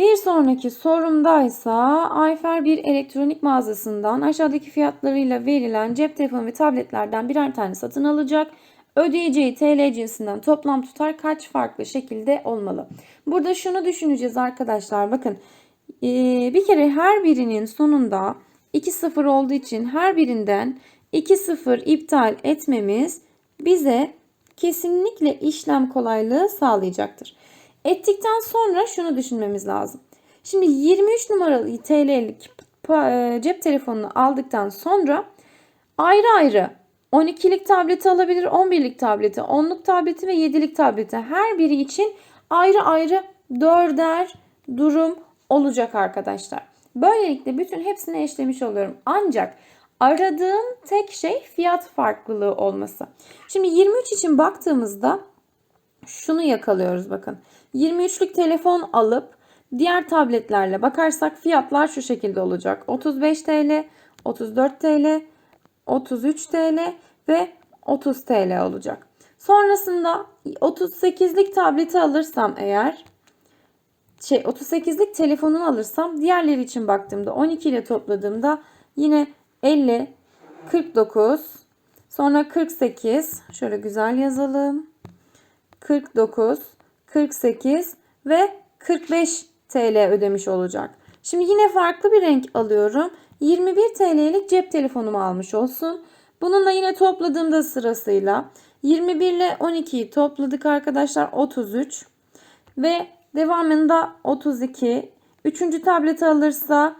Bir sonraki sorumdaysa Ayfer bir elektronik mağazasından aşağıdaki fiyatlarıyla verilen cep telefonu ve tabletlerden birer tane satın alacak. Ödeyeceği TL cinsinden toplam tutar kaç farklı şekilde olmalı? Burada şunu düşüneceğiz arkadaşlar. Bakın ee, bir kere her birinin sonunda 2 sıfır olduğu için her birinden 2 sıfır iptal etmemiz bize kesinlikle işlem kolaylığı sağlayacaktır. Ettikten sonra şunu düşünmemiz lazım. Şimdi 23 numaralı TL'lik e, cep telefonunu aldıktan sonra ayrı ayrı 12'lik tableti alabilir, 11'lik tableti, 10'luk tableti ve 7'lik tableti her biri için ayrı ayrı dörder durum olacak arkadaşlar. Böylelikle bütün hepsini eşlemiş oluyorum. Ancak aradığım tek şey fiyat farklılığı olması. Şimdi 23 için baktığımızda şunu yakalıyoruz bakın. 23'lük telefon alıp diğer tabletlerle bakarsak fiyatlar şu şekilde olacak. 35 TL, 34 TL, 33 TL ve 30 TL olacak. Sonrasında 38'lik tableti alırsam eğer şey 38'lik telefonunu alırsam diğerleri için baktığımda 12 ile topladığımda yine 50, 49, sonra 48 şöyle güzel yazalım. 49, 48 ve 45 TL ödemiş olacak. Şimdi yine farklı bir renk alıyorum. 21 TL'lik cep telefonumu almış olsun. Bununla yine topladığımda sırasıyla 21 ile 12'yi topladık arkadaşlar 33 ve devamında 32. Üçüncü tableti alırsa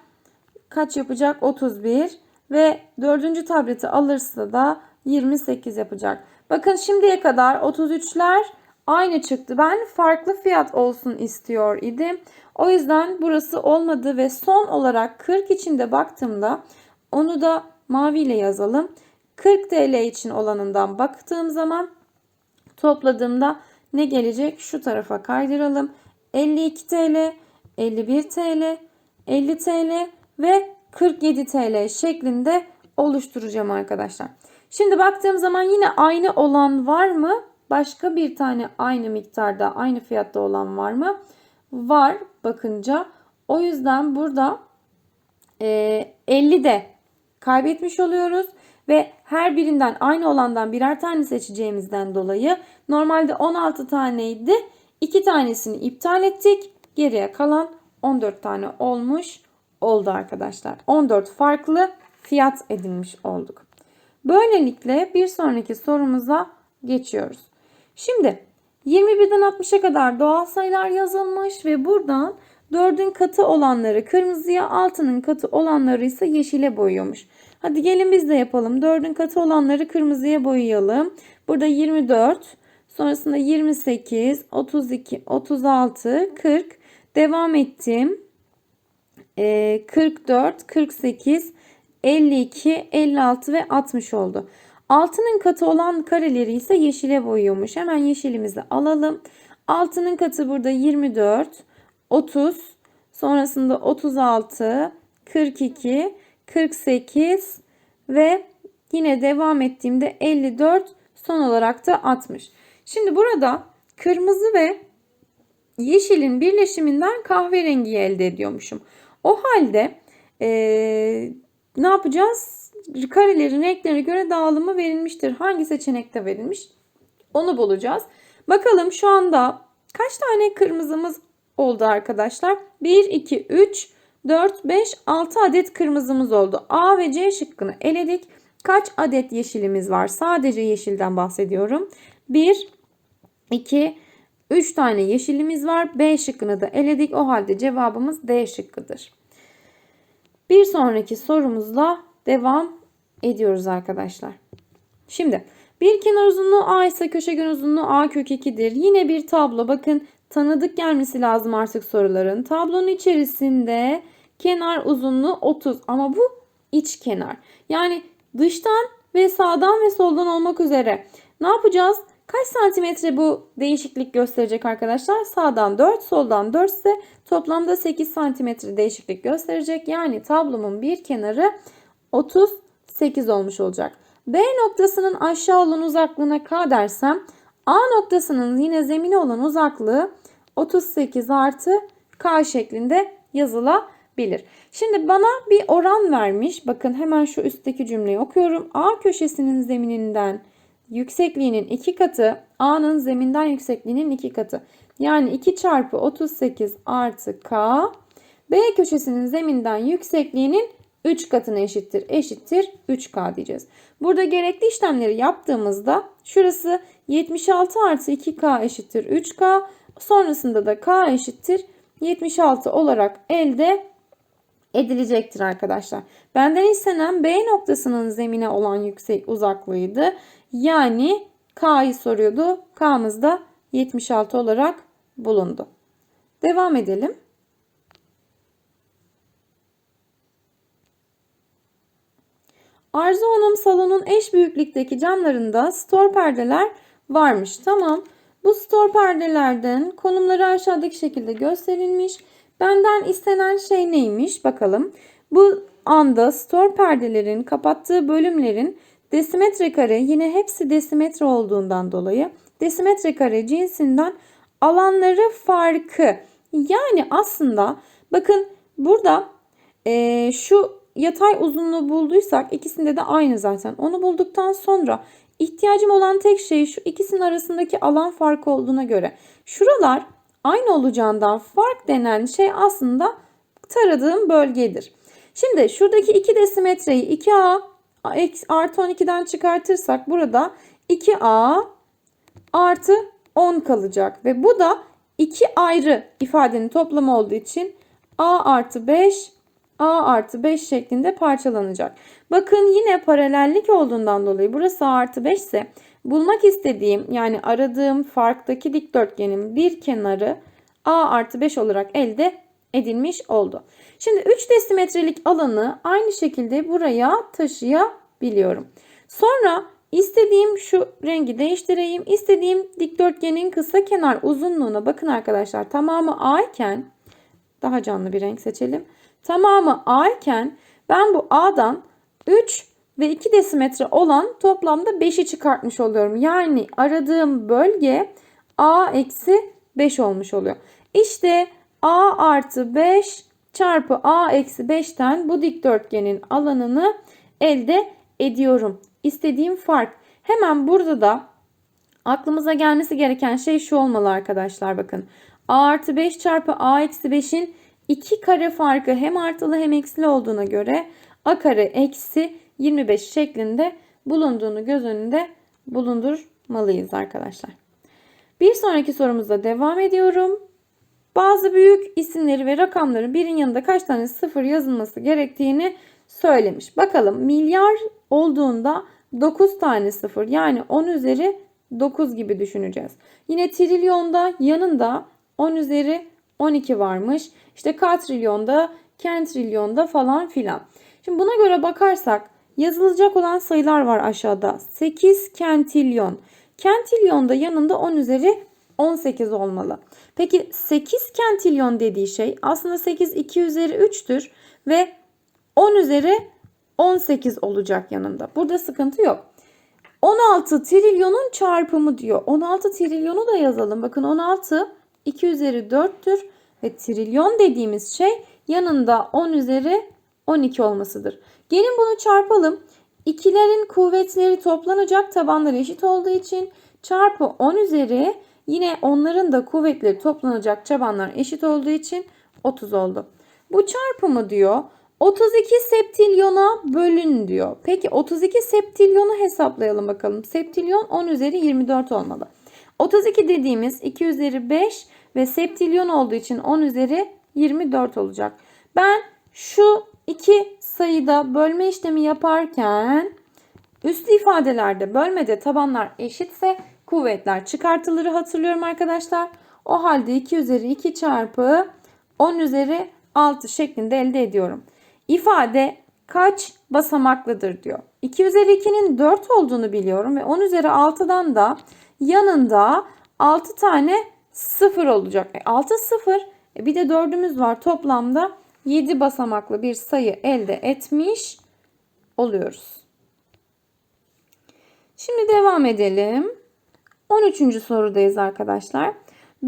kaç yapacak? 31 ve dördüncü tableti alırsa da 28 yapacak. Bakın şimdiye kadar 33'ler aynı çıktı. Ben farklı fiyat olsun istiyor idim. O yüzden burası olmadı ve son olarak 40 içinde baktığımda onu da maviyle yazalım. 40 TL için olanından baktığım zaman topladığımda ne gelecek? Şu tarafa kaydıralım. 52 TL, 51 TL, 50 TL ve 47 TL şeklinde oluşturacağım arkadaşlar. Şimdi baktığım zaman yine aynı olan var mı? Başka bir tane aynı miktarda, aynı fiyatta olan var mı? Var bakınca. O yüzden burada e, 50 de kaybetmiş oluyoruz ve her birinden aynı olandan birer tane seçeceğimizden dolayı normalde 16 taneydi. 2 tanesini iptal ettik. Geriye kalan 14 tane olmuş oldu arkadaşlar. 14 farklı fiyat edinmiş olduk. Böylelikle bir sonraki sorumuza geçiyoruz. Şimdi 21'den 60'a kadar doğal sayılar yazılmış ve buradan 4'ün katı olanları kırmızıya, 6'nın katı olanları ise yeşile boyuyormuş. Hadi gelin biz de yapalım. 4'ün katı olanları kırmızıya boyayalım. Burada 24, sonrasında 28, 32, 36, 40. Devam ettim. Ee, 44, 48, 52, 56 ve 60 oldu. Altının katı olan kareleri ise yeşile boyuyormuş. Hemen yeşilimizi alalım. Altının katı burada 24, 30, sonrasında 36, 42, 48 ve yine devam ettiğimde 54, son olarak da 60. Şimdi burada kırmızı ve yeşilin birleşiminden kahverengi elde ediyormuşum. O halde ee, ne yapacağız? Karelerin renklerine göre dağılımı verilmiştir. Hangi seçenekte verilmiş? Onu bulacağız. Bakalım şu anda kaç tane kırmızımız oldu arkadaşlar? 1, 2, 3, 4, 5, 6 adet kırmızımız oldu. A ve C şıkkını eledik. Kaç adet yeşilimiz var? Sadece yeşilden bahsediyorum. 1, 2, 3 tane yeşilimiz var. B şıkkını da eledik. O halde cevabımız D şıkkıdır. Bir sonraki sorumuzla devam ediyoruz arkadaşlar. Şimdi bir kenar uzunluğu A ise köşegen uzunluğu A kök 2'dir. Yine bir tablo. Bakın tanıdık gelmesi lazım artık soruların. Tablonun içerisinde kenar uzunluğu 30 ama bu iç kenar. Yani dıştan ve sağdan ve soldan olmak üzere ne yapacağız? Kaç santimetre bu değişiklik gösterecek arkadaşlar? Sağdan 4, soldan 4 ise toplamda 8 santimetre değişiklik gösterecek. Yani tablomun bir kenarı 38 olmuş olacak. B noktasının aşağı olan uzaklığına K dersem A noktasının yine zemine olan uzaklığı 38 artı K şeklinde yazılabilir. Şimdi bana bir oran vermiş. Bakın hemen şu üstteki cümleyi okuyorum. A köşesinin zemininden yüksekliğinin 2 katı A'nın zeminden yüksekliğinin 2 katı. Yani 2 çarpı 38 artı K B köşesinin zeminden yüksekliğinin 3 katına eşittir. Eşittir 3K diyeceğiz. Burada gerekli işlemleri yaptığımızda şurası 76 artı 2K eşittir 3K. Sonrasında da K eşittir 76 olarak elde edilecektir arkadaşlar. Benden istenen B noktasının zemine olan yüksek uzaklığıydı. Yani K'yı soruyordu. K'mız da 76 olarak bulundu. Devam edelim. Arzu Hanım salonun eş büyüklükteki camlarında stor perdeler varmış. Tamam. Bu stor perdelerden konumları aşağıdaki şekilde gösterilmiş. Benden istenen şey neymiş? Bakalım. Bu anda stor perdelerin kapattığı bölümlerin desimetre kare yine hepsi desimetre olduğundan dolayı desimetre kare cinsinden alanları farkı. Yani aslında bakın burada e, şu yatay uzunluğu bulduysak ikisinde de aynı zaten. Onu bulduktan sonra ihtiyacım olan tek şey şu ikisinin arasındaki alan farkı olduğuna göre şuralar aynı olacağından fark denen şey aslında taradığım bölgedir. Şimdi şuradaki 2 desimetreyi 2A artı 12'den çıkartırsak burada 2A artı 10 kalacak. Ve bu da iki ayrı ifadenin toplamı olduğu için A artı 5 A artı 5 şeklinde parçalanacak. Bakın yine paralellik olduğundan dolayı burası A artı 5 ise bulmak istediğim yani aradığım farktaki dikdörtgenin bir kenarı A artı 5 olarak elde edilmiş oldu. Şimdi 3 desimetrelik alanı aynı şekilde buraya taşıyabiliyorum. Sonra istediğim şu rengi değiştireyim. İstediğim dikdörtgenin kısa kenar uzunluğuna bakın arkadaşlar tamamı A iken daha canlı bir renk seçelim. Tamamı A iken ben bu A'dan 3 ve 2 desimetre olan toplamda 5'i çıkartmış oluyorum. Yani aradığım bölge A eksi 5 olmuş oluyor. İşte A artı 5 çarpı A eksi 5'ten bu dikdörtgenin alanını elde ediyorum. İstediğim fark. Hemen burada da aklımıza gelmesi gereken şey şu olmalı arkadaşlar bakın. A artı 5 çarpı A eksi 5'in 2 kare farkı hem artılı hem eksili olduğuna göre A kare eksi 25 şeklinde bulunduğunu göz önünde bulundurmalıyız arkadaşlar. Bir sonraki sorumuzda devam ediyorum. Bazı büyük isimleri ve rakamların birin yanında kaç tane sıfır yazılması gerektiğini söylemiş. Bakalım milyar olduğunda 9 tane sıfır yani 10 üzeri 9 gibi düşüneceğiz. Yine trilyonda yanında 10 üzeri 12 varmış. İşte katrilyonda, kentrilyonda falan filan. Şimdi buna göre bakarsak yazılacak olan sayılar var aşağıda. 8 kentilyon. Kentilyonda yanında 10 üzeri 18 olmalı. Peki 8 kentilyon dediği şey aslında 8 2 üzeri 3'tür ve 10 üzeri 18 olacak yanında. Burada sıkıntı yok. 16 trilyonun çarpımı diyor. 16 trilyonu da yazalım. Bakın 16 2 üzeri 4'tür ve trilyon dediğimiz şey yanında 10 üzeri 12 olmasıdır. Gelin bunu çarpalım. İkilerin kuvvetleri toplanacak tabanları eşit olduğu için çarpı 10 üzeri yine onların da kuvvetleri toplanacak tabanlar eşit olduğu için 30 oldu. Bu çarpımı diyor 32 septilyona bölün diyor. Peki 32 septilyonu hesaplayalım bakalım. Septilyon 10 üzeri 24 olmalı. 32 dediğimiz 2 üzeri 5 ve septilyon olduğu için 10 üzeri 24 olacak. Ben şu iki sayıda bölme işlemi yaparken üslü ifadelerde bölmede tabanlar eşitse kuvvetler çıkartılır hatırlıyorum arkadaşlar. O halde 2 üzeri 2 çarpı 10 üzeri 6 şeklinde elde ediyorum. İfade kaç basamaklıdır diyor. 2 üzeri 2'nin 4 olduğunu biliyorum ve 10 üzeri 6'dan da yanında 6 tane 0 olacak. E 6 0 e bir de 4'ümüz var toplamda 7 basamaklı bir sayı elde etmiş oluyoruz. Şimdi devam edelim. 13. sorudayız arkadaşlar.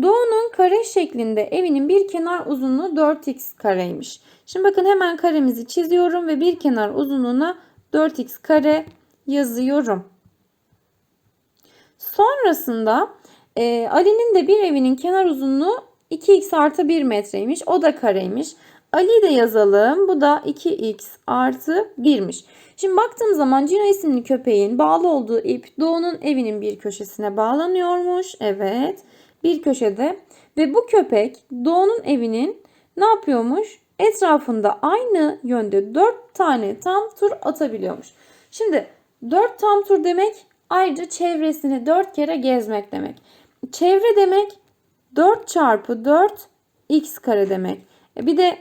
Doğu'nun kare şeklinde evinin bir kenar uzunluğu 4x kareymiş. Şimdi bakın hemen karemizi çiziyorum ve bir kenar uzunluğuna 4x kare yazıyorum. Sonrasında e, Ali'nin de bir evinin kenar uzunluğu 2x artı 1 metreymiş. O da kareymiş. Ali de yazalım. Bu da 2x artı 1'miş. Şimdi baktığım zaman Cino isimli köpeğin bağlı olduğu ip Doğu'nun evinin bir köşesine bağlanıyormuş. Evet. Bir köşede. Ve bu köpek Doğu'nun evinin ne yapıyormuş? Etrafında aynı yönde 4 tane tam tur atabiliyormuş. Şimdi 4 tam tur demek ayrıca çevresini 4 kere gezmek demek. Çevre demek 4 çarpı 4 x kare demek. E bir de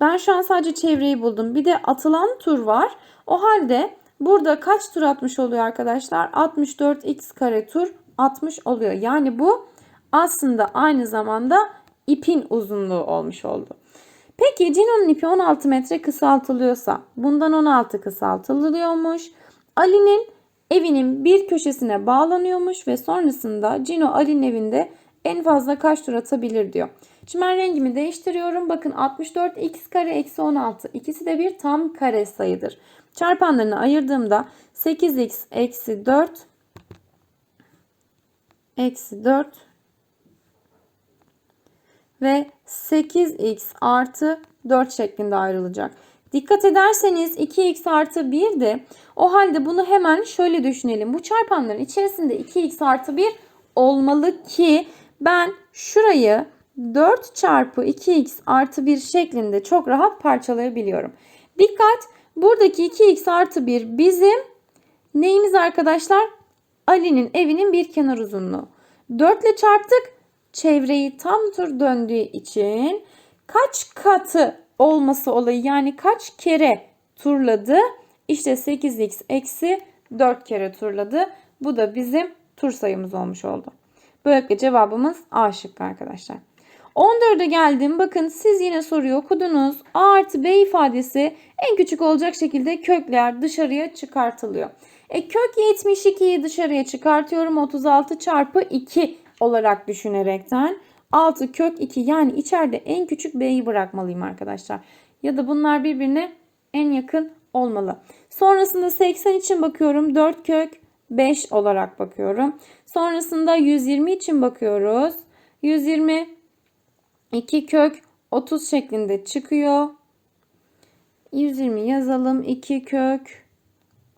ben şu an sadece çevreyi buldum. Bir de atılan tur var. O halde burada kaç tur atmış oluyor arkadaşlar? 64x kare tur atmış oluyor. Yani bu aslında aynı zamanda ipin uzunluğu olmuş oldu. Peki Cino'nun ipi 16 metre kısaltılıyorsa bundan 16 kısaltılıyormuş. Ali'nin evinin bir köşesine bağlanıyormuş ve sonrasında Cino Ali'nin evinde en fazla kaç tur atabilir diyor. Şimdi rengimi değiştiriyorum. Bakın 64 x kare eksi 16. İkisi de bir tam kare sayıdır. Çarpanlarını ayırdığımda 8x eksi 4 eksi 4 ve 8x artı 4 şeklinde ayrılacak. Dikkat ederseniz 2x artı 1 de o halde bunu hemen şöyle düşünelim. Bu çarpanların içerisinde 2x artı 1 olmalı ki ben şurayı 4 çarpı 2x artı 1 şeklinde çok rahat parçalayabiliyorum. Dikkat buradaki 2x artı 1 bizim neyimiz arkadaşlar? Ali'nin evinin bir kenar uzunluğu. 4 ile çarptık. Çevreyi tam tur döndüğü için kaç katı olması olayı yani kaç kere turladı? İşte 8x eksi 4 kere turladı. Bu da bizim tur sayımız olmuş oldu. Böylelikle cevabımız A şıkkı arkadaşlar. 14'e geldim. Bakın siz yine soruyu okudunuz. A artı B ifadesi en küçük olacak şekilde kökler dışarıya çıkartılıyor. E kök 72'yi dışarıya çıkartıyorum. 36 çarpı 2 olarak düşünerekten. 6 kök 2 yani içeride en küçük B'yi bırakmalıyım arkadaşlar. Ya da bunlar birbirine en yakın olmalı. Sonrasında 80 için bakıyorum. 4 kök 5 olarak bakıyorum. Sonrasında 120 için bakıyoruz. 120 2 kök 30 şeklinde çıkıyor. 120 yazalım. 2 kök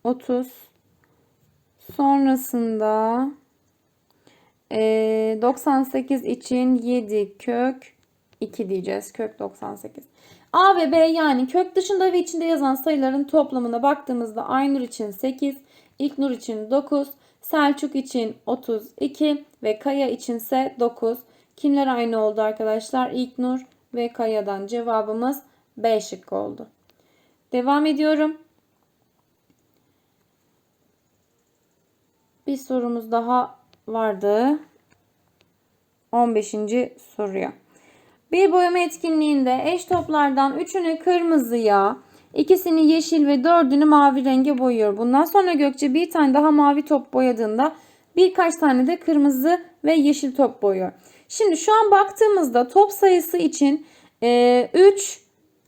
30. Sonrasında 98 için 7 kök 2 diyeceğiz. Kök 98. A ve B yani kök dışında ve içinde yazan sayıların toplamına baktığımızda Aynur için 8, İlknur için 9, Selçuk için 32 ve Kaya içinse 9. Kimler aynı oldu arkadaşlar? İlknur ve Kaya'dan cevabımız B şıkkı oldu. Devam ediyorum. Bir sorumuz daha vardı. 15. soruya. Bir boyama etkinliğinde eş toplardan 3'ünü kırmızıya, ikisini yeşil ve 4'ünü mavi renge boyuyor. Bundan sonra Gökçe bir tane daha mavi top boyadığında birkaç tane de kırmızı ve yeşil top boyuyor. Şimdi şu an baktığımızda top sayısı için 3,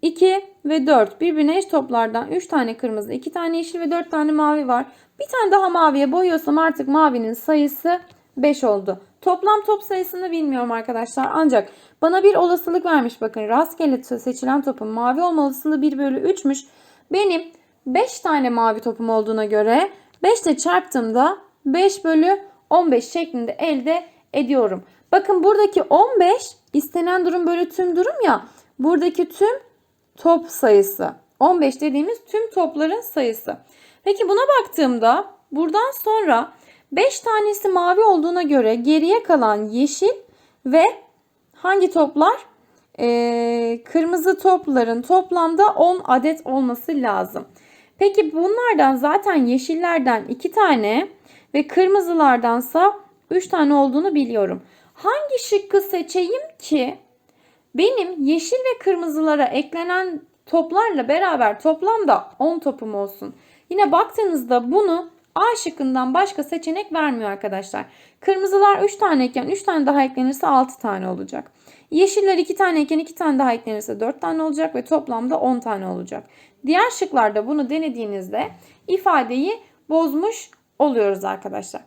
2 ve 4 birbirine eş toplardan 3 tane kırmızı, 2 tane yeşil ve 4 tane mavi var. Bir tane daha maviye boyuyorsam artık mavinin sayısı 5 oldu. Toplam top sayısını bilmiyorum arkadaşlar. Ancak bana bir olasılık vermiş. Bakın rastgele seçilen topun mavi olma olasılığı 1 bölü 3'müş. Benim 5 tane mavi topum olduğuna göre 5 ile çarptığımda 5 bölü 15 şeklinde elde ediyorum. Bakın buradaki 15 istenen durum bölü tüm durum ya. Buradaki tüm top sayısı. 15 dediğimiz tüm topların sayısı. Peki buna baktığımda buradan sonra 5 tanesi mavi olduğuna göre geriye kalan yeşil ve hangi toplar? Ee, kırmızı topların toplamda 10 adet olması lazım. Peki bunlardan zaten yeşillerden 2 tane ve kırmızılardansa 3 tane olduğunu biliyorum. Hangi şıkkı seçeyim ki benim yeşil ve kırmızılara eklenen toplarla beraber toplamda 10 topum olsun. Yine baktığınızda bunu A şıkkından başka seçenek vermiyor arkadaşlar. Kırmızılar 3 taneyken 3 tane daha eklenirse 6 tane olacak. Yeşiller 2 taneyken 2 tane daha eklenirse 4 tane olacak ve toplamda 10 tane olacak. Diğer şıklarda bunu denediğinizde ifadeyi bozmuş oluyoruz arkadaşlar.